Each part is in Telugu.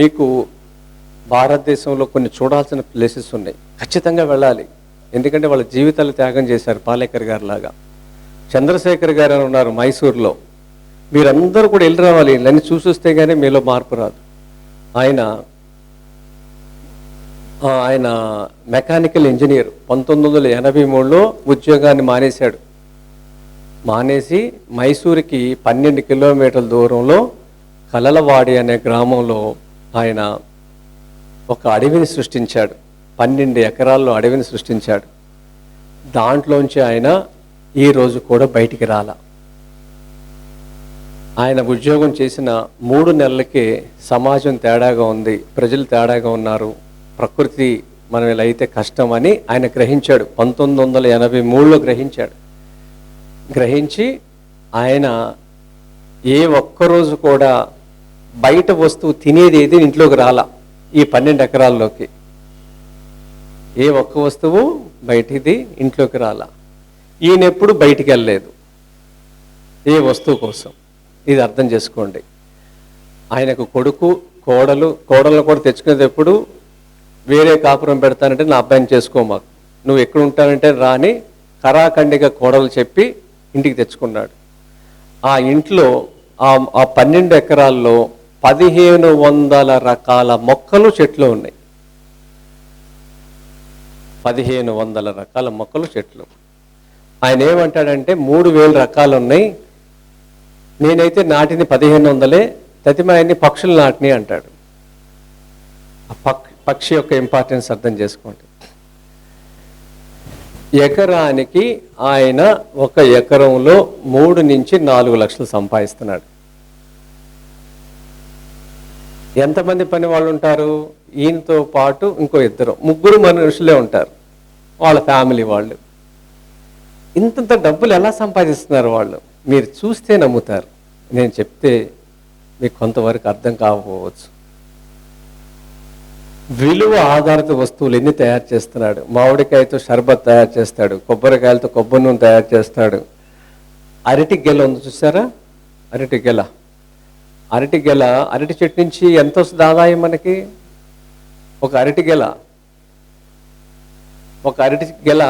మీకు భారతదేశంలో కొన్ని చూడాల్సిన ప్లేసెస్ ఉన్నాయి. ఖచ్చితంగా వెళ్ళాలి. ఎందుకంటే వాళ్ళ జీవితాలు త్యాగం చేశారు పాలేకర్ గారు లాగా. చంద్రశేఖర్ గారు అని ఉన్నారు మైసూర్లో. మీరందరూ కూడా వెళ్ళి రావాలి. నన్ను చూసొస్తే కానీ మీలో మార్పు రాదు. ఆయన ఆయన మెకానికల్ ఇంజనీర్ పంతొమ్మిది వందల ఎనభై మూడులో ఉద్యోగాన్ని మానేశాడు. మానేసి మైసూరుకి పన్నెండు కిలోమీటర్ల దూరంలో కలలవాడి అనే గ్రామంలో ఆయన ఒక అడవిని సృష్టించాడు. పన్నెండు ఎకరాల్లో అడవిని సృష్టించాడు. దాంట్లోంచి ఆయన ఈ రోజు కూడా బయటికి రాల. ఆయన ఉద్యోగం చేసిన మూడు నెలలకే సమాజం తేడాగా ఉంది. ప్రజలు తేడాగా ఉన్నారు. ప్రకృతి మనం ఇలా అయితే కష్టం అని ఆయన గ్రహించాడు. పంతొమ్మిది వందల ఎనభై మూడులో గ్రహించాడు. గ్రహించి ఆయన ఏ ఒక్కరోజు కూడా బయట వస్తువు తినేది ఏది ఇంట్లోకి రాలా ఈ పన్నెండు ఎకరాల్లోకి. ఏ ఒక్క వస్తువు బయటిది ఇంట్లోకి రాలా. ఈయన ఎప్పుడు బయటికి వెళ్ళలేదు ఏ వస్తువు కోసం? ఇది అర్థం చేసుకోండి. ఆయనకు కొడుకు కోడలు కోడలను కూడా తెచ్చుకునేటప్పుడు వేరే కాపురం పెడతానంటే నా అబ్బాయిని చేసుకో మాకు. నువ్వు ఎక్కడ ఉంటానంటే రాని కరాఖండిగా కోడలు చెప్పి ఇంటికి తెచ్చుకున్నాడు. ఆ ఇంట్లో ఆ ఆ పన్నెండు ఎకరాల్లో పదిహేను వందల రకాల మొక్కలు చెట్లు ఉన్నాయి. పదిహేను వందల రకాల మొక్కలు చెట్లు. ఆయన ఏమంటాడంటే మూడు వేల రకాలు ఉన్నాయి. నేనైతే నాటిని పదిహేను వందలే తతిమాయన్ని పక్షులు నాటిని అంటాడు. పక్షి యొక్క ఇంపార్టెన్స్ అర్థం చేసుకోండి. ఎకరానికి ఆయన ఒక ఎకరంలో మూడు నుంచి నాలుగు లక్షలు సంపాదిస్తున్నాడు. ఎంతమంది పని వాళ్ళు ఉంటారు? ఈయనతో పాటు ఇంకో ఇద్దరు ముగ్గురు మనుషులే ఉంటారు. వాళ్ళ ఫ్యామిలీ వాళ్ళు. ఇంతంత డబ్బులు ఎలా సంపాదిస్తున్నారు వాళ్ళు? మీరు చూస్తే నమ్ముతారు. నేను చెప్తే మీకు కొంతవరకు అర్థం కాకపోవచ్చు. విలువ ఆధారిత వస్తువులు ఎన్ని తయారు చేస్తున్నాడు? మామిడికాయతో షర్బత్ తయారు చేస్తాడు కొబ్బరికాయలతో కొబ్బరి నూనె తయారు చేస్తాడు. అరటి గెల ఉంది చూసారా? అరటి గెల. అరటి గెల అరటి చెట్టు నుంచి ఎంత వస్తుంది ఆదాయం మనకి ఒక అరటి గెల. ఒక అరటి గెల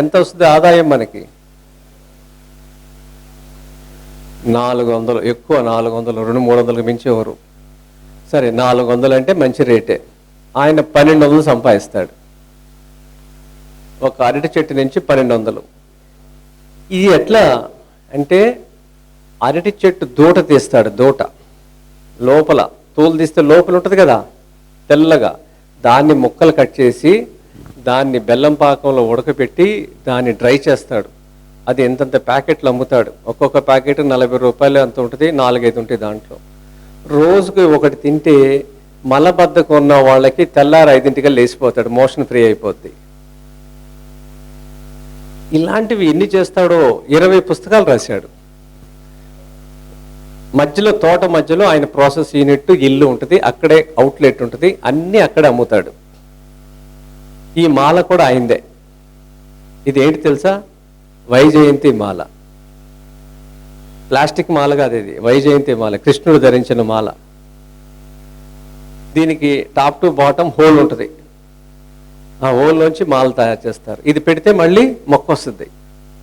ఎంత వస్తుంది ఆదాయం మనకి. నాలుగు వందలు ఎక్కువ నాలుగు వందలు రెండు మూడు వందలకు మించేవారు. సరే నాలుగు వందలు అంటే మంచి రేటే. ఆయన పన్నెండు వందలు సంపాదిస్తాడు. ఒక అరటి చెట్టు నుంచి పన్నెండు వందలు ఇది ఎట్లా అంటే అరటి చెట్టు దూట తీస్తాడు దూట. లోపల తోలు తీస్తే లోపల ఉంటుంది కదా తెల్లగా. దాన్ని ముక్కలు కట్ చేసి దాన్ని బెల్లం పాకంలో ఉడకపెట్టి దాన్ని డ్రై చేస్తాడు. అది ఎంతంత ప్యాకెట్లు అమ్ముతాడు. ఒక్కొక్క ప్యాకెట్ నలభై రూపాయలు అంత ఉంటుంది? నాలుగైదు ఉంటాయి దాంట్లో. రోజుకి ఒకటి తింటే మలబద్ధకం ఉన్న వాళ్ళకి తెల్లారి ఐదింటిగా లేచిపోతాడు మోషన్ ఫ్రీ అయిపోద్ది. ఇలాంటివి ఎన్ని చేస్తాడో ఇరవై పుస్తకాలు రాశాడు. మధ్యలో తోట మధ్యలో ఆయన ప్రాసెస్ యూనిట్ ఇల్లు ఉంటుంది అక్కడే అవుట్లెట్ ఉంటుంది అన్నీ అక్కడే అమ్ముతాడు. ఈ మాల కూడా అయిందే ఇది ఏంటి తెలుసా? వైజయంతి మాల. ప్లాస్టిక్ మాల కాదు ఇది వైజయంతి మాల కృష్ణుడు ధరించిన మాల. దీనికి టాప్ టు బాటమ్ హోల్ ఉంటుంది. ఆ హోల్లోంచి మాల తయారు చేస్తారు. ఇది పెడితే మళ్ళీ మొక్క వస్తుంది.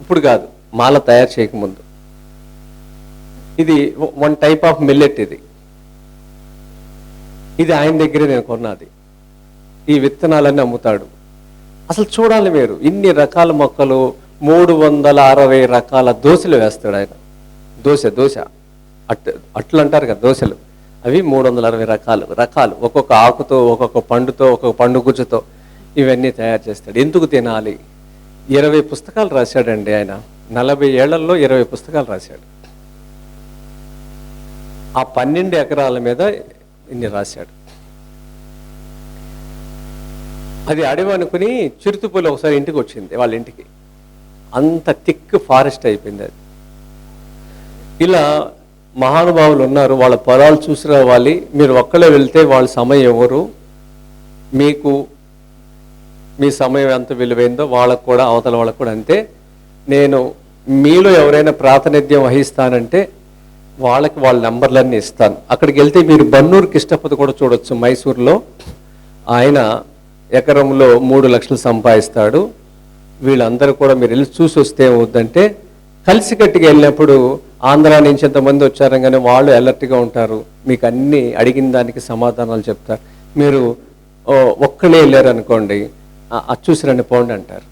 ఇప్పుడు కాదు మాల తయారు చేయకముందు. ఇది వన్ టైప్ ఆఫ్ మిల్లెట్ ఇది. ఇది ఆయన దగ్గరే నేను కొన్నది. ఈ విత్తనాలన్నీ అమ్ముతాడు. అసలు చూడాలి మీరు ఇన్ని రకాల మొక్కలు మూడు వందల అరవై రకాల దోశలు వేస్తాడు ఆయన. దోశ దోశ. అట్ అట్లు అంటారు కదా దోశలు. అవి మూడు వందల అరవై రకాలు రకాలు. ఒక్కొక్క ఆకుతో ఒక్కొక్క పండుతో ఒక్కొక్క పండు గుజ్జుతో ఇవన్నీ తయారు చేస్తాడు. ఎందుకు తినాలి? ఇరవై పుస్తకాలు రాశాడండి ఆయన. నలభై ఏళ్ళలో ఇరవై పుస్తకాలు రాశాడు. ఆ పన్నెండు ఎకరాల మీద ఇన్ని రాశాడు. అది అడవి అనుకుని చిరుతుపులు ఒకసారి ఇంటికి వచ్చింది వాళ్ళ ఇంటికి. అంత థిక్ ఫారెస్ట్ అయిపోయింది అది. ఇలా మహానుభావులు ఉన్నారు వాళ్ళ పొలాలు చూసి రావాలి మీరు ఒక్కలే వెళ్తే వాళ్ళ సమయం ఎవరు? మీకు మీ సమయం ఎంత విలువైందో వాళ్ళకు కూడా అవతల వాళ్ళకు కూడా అంతే. నేను మీలో ఎవరైనా ప్రాతినిధ్యం వహిస్తానంటే వాళ్ళకి వాళ్ళ నెంబర్లన్నీ ఇస్తాను. అక్కడికి వెళ్తే మీరు బన్నూరు కిష్టపతి కూడా చూడొచ్చు. మైసూర్లో ఆయన ఎకరంలో మూడు లక్షలు సంపాదిస్తాడు. వీళ్ళందరూ కూడా మీరు వెళ్ళి చూసి వస్తే ఏమవుద్దంటే కలిసికట్టుగా వెళ్ళినప్పుడు ఆంధ్ర నుంచి ఎంతమంది వచ్చారంగానే కానీ వాళ్ళు అలర్ట్గా ఉంటారు. మీకు అన్ని అడిగిన దానికి సమాధానాలు చెప్తారు. మీరు ఒక్కడే వెళ్ళారు అనుకోండి "ఆ, పోండి అంటారు.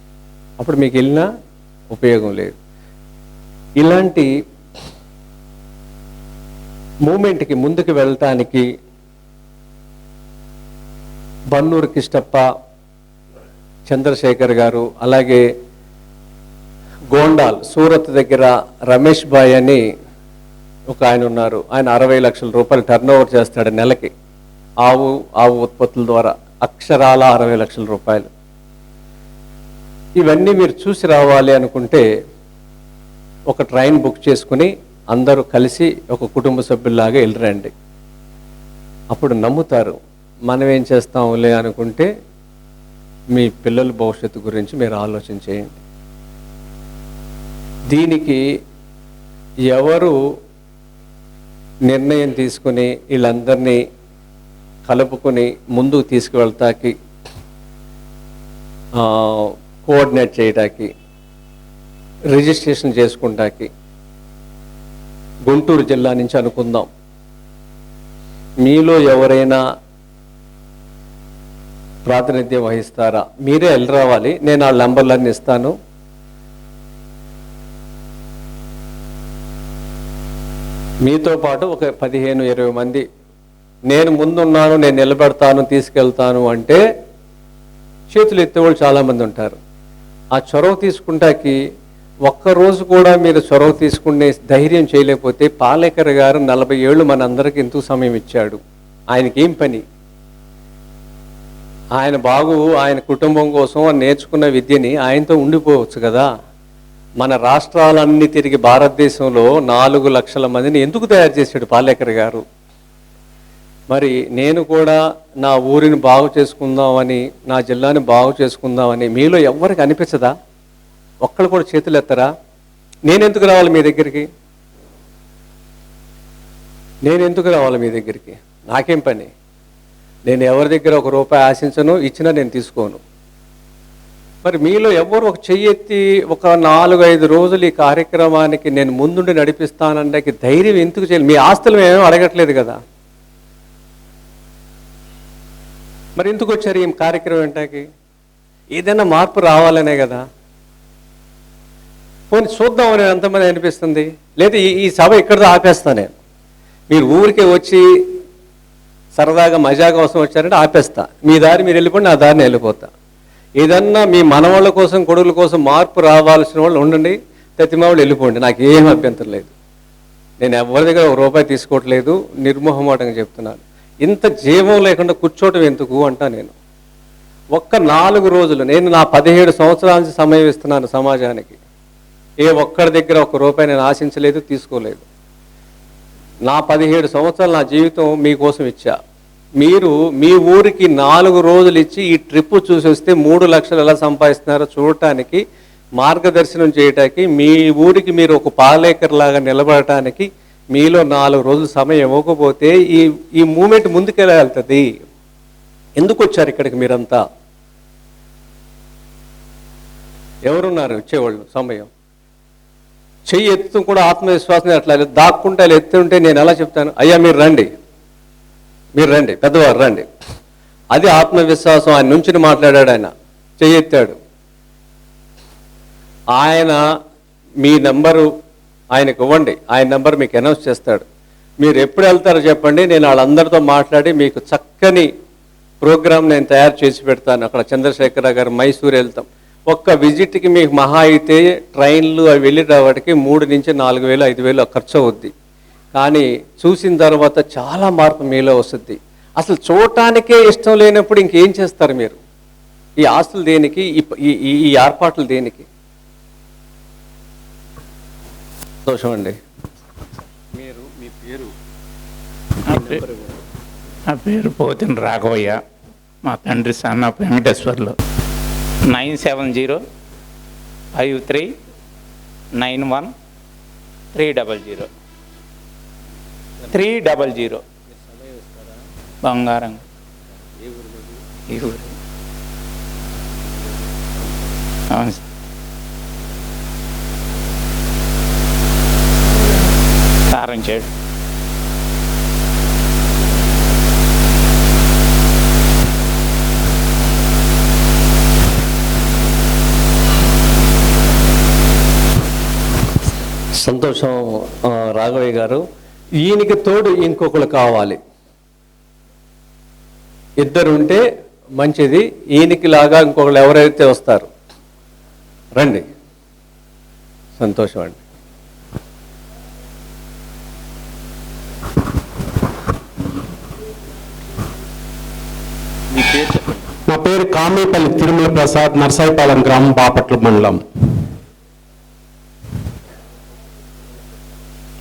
అప్పుడు మీకు వెళ్ళినా ఉపయోగం లేదు. ఇలాంటి మూమెంట్కి ముందుకు వెళ్ళటానికి బన్నూరు కిష్టప్ప చంద్రశేఖర్ గారు అలాగే గోండాల్ సూరత్ దగ్గర రమేష్ బాయ్ అని ఒక ఆయన ఉన్నారు. ఆయన అరవై లక్షల రూపాయలు టర్న్ ఓవర్ చేస్తాడు నెలకి. ఆవు ఆవు ఉత్పత్తుల ద్వారా అక్షరాల అరవై లక్షల రూపాయలు. ఇవన్నీ మీరు చూసి రావాలి అనుకుంటే ఒక ట్రైన్ బుక్ చేసుకుని అందరూ కలిసి ఒక కుటుంబ సభ్యుల్లాగా వెళ్ళరండి. అప్పుడు నమ్ముతారు మనం ఏం చేస్తాంలే అనుకుంటే మీ పిల్లల భవిష్యత్తు గురించి మీరు ఆలోచన చేయండి. దీనికి ఎవరు నిర్ణయం తీసుకుని వీళ్ళందరినీ కలుపుకొని ముందుకు తీసుకువెళ్తాకి కోఆర్డినేట్ చేయటానికి రిజిస్ట్రేషన్ చేసుకుంటాకి గుంటూరు జిల్లా నుంచి అనుకుందాం. మీలో ఎవరైనా ప్రాతినిధ్యం వహిస్తారా? మీరే వెళ్ళి రావాలి. నేను ఆ నంబర్లన్నీ ఇస్తాను. మీతో పాటు ఒక పదిహేను ఇరవై మంది. నేను ముందున్నాను నేను నిలబెడతాను తీసుకెళ్తాను అంటే చేతులు ఎత్తేవాళ్ళు చాలామంది ఉంటారు. ఆ చొరవ తీసుకుంటాకి ఒక్కరోజు కూడా మీరు చొరవ తీసుకునే ధైర్యం చేయలేకపోతే పాలేకర్ గారు నలభై ఏళ్ళు మనందరికి ఎంతో సమయం ఇచ్చాడు. ఆయనకి ఏం పని? ఆయన బాగు ఆయన కుటుంబం కోసం నేర్చుకున్న విద్యని ఆయనతో ఉండిపోవచ్చు కదా. మన రాష్ట్రాలన్నీ తిరిగి భారతదేశంలో నాలుగు లక్షల మందిని ఎందుకు తయారు చేశాడు పాలేకర్ గారు? మరి నేను కూడా నా ఊరిని బాగు చేసుకుందామని నా జిల్లాని బాగు చేసుకుందామని మీలో ఎవరికి అనిపించదా? ఒక్కళ్ళు కూడా చేతులు ఎత్తరా? నేను ఎందుకు రావాలి మీ దగ్గరికి? నేను ఎందుకు రావాలి మీ దగ్గరికి? నాకేం పని? నేను ఎవరి దగ్గర ఒక రూపాయి ఆశించను ఇచ్చినా నేను తీసుకోను. మరి మీలో ఎవరు ఒక చెయ్యెత్తి ఒక నాలుగు ఐదు రోజులు ఈ కార్యక్రమానికి నేను ముందుండి నడిపిస్తానంటే ధైర్యం ఎందుకు చేయాలి? మీ ఆస్తులు మేము అడగట్లేదు కదా. మరి ఎందుకు వచ్చారు ఈ కార్యక్రమం ఏంటాకి ఏదైనా మార్పు రావాలనే కదా. పోనీ చూద్దామని ఎంతమంది అనిపిస్తుంది. లేదా ఈ సభ ఇక్కడితో ఆపేస్తా నేను. మీరు ఊరికే వచ్చి సరదాగా మజా కోసం వచ్చారంటే ఆపేస్తా. మీ దారి మీరు వెళ్ళిపోండి నా దారిని వెళ్ళిపోతా. ఏదన్నా మీ మనవాళ్ళ కోసం కొడుకుల కోసం మార్పు రావాల్సిన వాళ్ళు ఉండండి తతిమా వెళ్ళిపోండి. నాకు ఏం అభ్యంతరం లేదు. నేను ఎవరి దగ్గర ఒక రూపాయి తీసుకోవట్లేదు నిర్మోహమాటంగా చెప్తున్నాను. ఇంత జీవం లేకుండా కూర్చోవటం ఎందుకు అంటా నేను. ఒక్క నాలుగు రోజులు నేను నా పదిహేడు సంవత్సరాల నుంచి సమయం ఇస్తున్నాను సమాజానికి. ఏ ఒక్కరి దగ్గర ఒక రూపాయి నేను ఆశించలేదు తీసుకోలేదు. నా పదిహేడు సంవత్సరాలు నా జీవితం మీకోసం ఇచ్చా. మీరు మీ ఊరికి నాలుగు రోజులు ఇచ్చి ఈ ట్రిప్ చూసి వస్తే మూడు లక్షలు ఎలా సంపాదిస్తున్నారో చూడటానికి మార్గదర్శనం చేయటానికి మీ ఊరికి మీరు ఒక పాలేకర్ లాగా నిలబడటానికి మీలో నాలుగు రోజులు సమయం ఇవ్వకపోతే ఈ ఈ మూమెంట్ ముందుకెళ్ళగలుగుతుంది ఎందుకు వచ్చారు ఇక్కడికి మీరంతా? ఎవరున్నారు? వచ్చేవాళ్ళు సమయం. చెయ్యి ఎత్తు కూడా ఆత్మవిశ్వాసం అట్లా దాక్కుంటే అలా ఎత్తుంటే నేను ఎలా చెప్తాను? అయ్యా మీరు రండి. మీరు రండి. పెద్దవారు రండి. అది ఆత్మవిశ్వాసం. ఆయన నుంచి మాట్లాడాడు ఆయన. చెయ్యి ఎత్తాడు. ఆయన మీ నెంబరు ఆయనకు ఇవ్వండి. ఆయన నెంబర్ మీకు అనౌన్స్ చేస్తాడు. మీరు ఎప్పుడు వెళ్తారో చెప్పండి. నేను వాళ్ళందరితో మాట్లాడి మీకు చక్కని ప్రోగ్రాం నేను తయారు చేసి పెడతాను. అక్కడ చంద్రశేఖర గారు మైసూర్ వెళ్తాం. ఒక్క విజిట్కి మీకు మహా అయితే ట్రైన్లు అవి వెళ్ళి రావడానికి మూడు నుంచి నాలుగు వేలు ఐదు వేలు ఖర్చు అవుద్ది. కానీ చూసిన తర్వాత చాలా మార్పు మీలో వస్తుంది. అసలు చూడటానికే ఇష్టం లేనప్పుడు ఇంకేం చేస్తారు మీరు? ఈ ఆస్తులు దేనికి? ఈ ఈ- ఏర్పాట్లు దేనికి? సంతోషం అండి. మీరు మీ పేరు? నా పేరు పోతిన రాఘవయ్య. మా తండ్రి సన్న Venkateswarlu. Nine seven zero five three nine one three double zero. Three double zero. బంగారం. ఈ ఊరు. అవును సార్. కారం చేడు సంతోషం రాఘవయ్య గారు. ఈయనకి తోడు ఇంకొకరు కావాలి. ఇద్దరు ఉంటే మంచిది. ఈయనకి లాగా ఇంకొకరు ఎవరైతే వస్తారు? రండి. సంతోషం అండి మీ పేరు చెప్పండి. నా పేరు కామేపల్లి తిరుమల ప్రసాద్ నర్సాయిపాలెం గ్రామం బాపట్ల మండలం.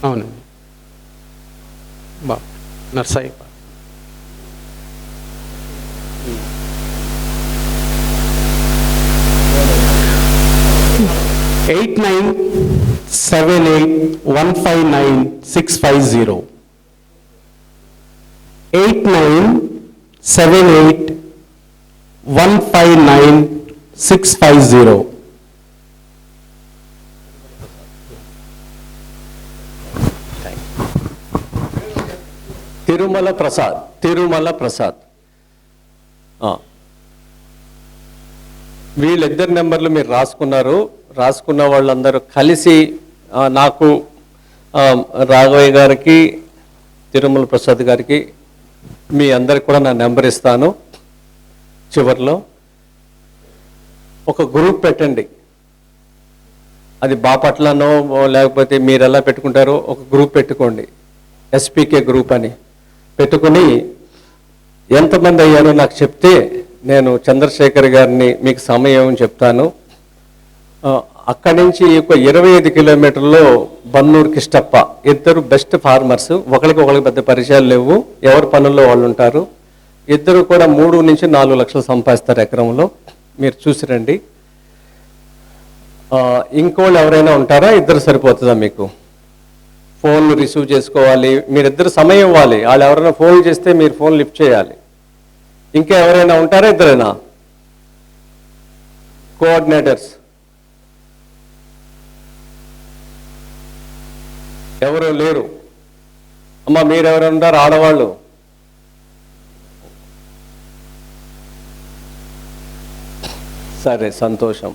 అవునండి బా Narsaipalem eight nine seven eight one five nine six five zero. Eight nine seven eight one five nine six five zero. Tirumala Prasad Tirumala Prasad. ఆ. వీళ్ళిద్దరి నెంబర్లు మీరు రాసుకున్నారు. రాసుకున్న వాళ్ళందరూ కలిసి నాకు రాఘవయ్య గారికి తిరుమల ప్రసాద్ గారికి మీ అందరికి కూడా నా నెంబర్ ఇస్తాను. చివరిలో. ఒక గ్రూప్ పెట్టండి. అది బాపట్లనో లేకపోతే మీరు ఎలా పెట్టుకుంటారో ఒక గ్రూప్ పెట్టుకోండి. ఎస్పీకే గ్రూప్ అని. పెట్టుకుని ఎంతమంది అయ్యారో నాకు చెప్తే నేను చంద్రశేఖర్ గారిని మీకు సమయం చెప్తాను. అక్కడి నుంచి ఒక ఇరవై ఐదు కిలోమీటర్లో బన్నూరు కిష్టప్ప. ఇద్దరు బెస్ట్ ఫార్మర్స్. ఒకరికి ఒకరికి పెద్ద పరిచయాలు లేవు. ఎవరి పనుల్లో వాళ్ళు ఉంటారు. ఇద్దరు కూడా మూడు నుంచి నాలుగు లక్షలు సంపాదిస్తారు ఎకరంలో. మీరు చూసి రండి. ఇంకోళ్ళు ఎవరైనా ఉంటారా? ఇద్దరు సరిపోతుందా మీకు? ఫోన్లు రిసీవ్ చేసుకోవాలి మీరిద్దరు సమయం ఇవ్వాలి. వాళ్ళు ఎవరైనా ఫోన్ చేస్తే మీరు ఫోన్ లిఫ్ట్ చేయాలి. ఇంకా ఎవరైనా ఉంటారా ఇద్దరైనా? కోఆర్డినేటర్స్. ఎవరు లేరు? అమ్మ మీరు ఉంటారు? ఆడవాళ్ళు. సరే సంతోషం.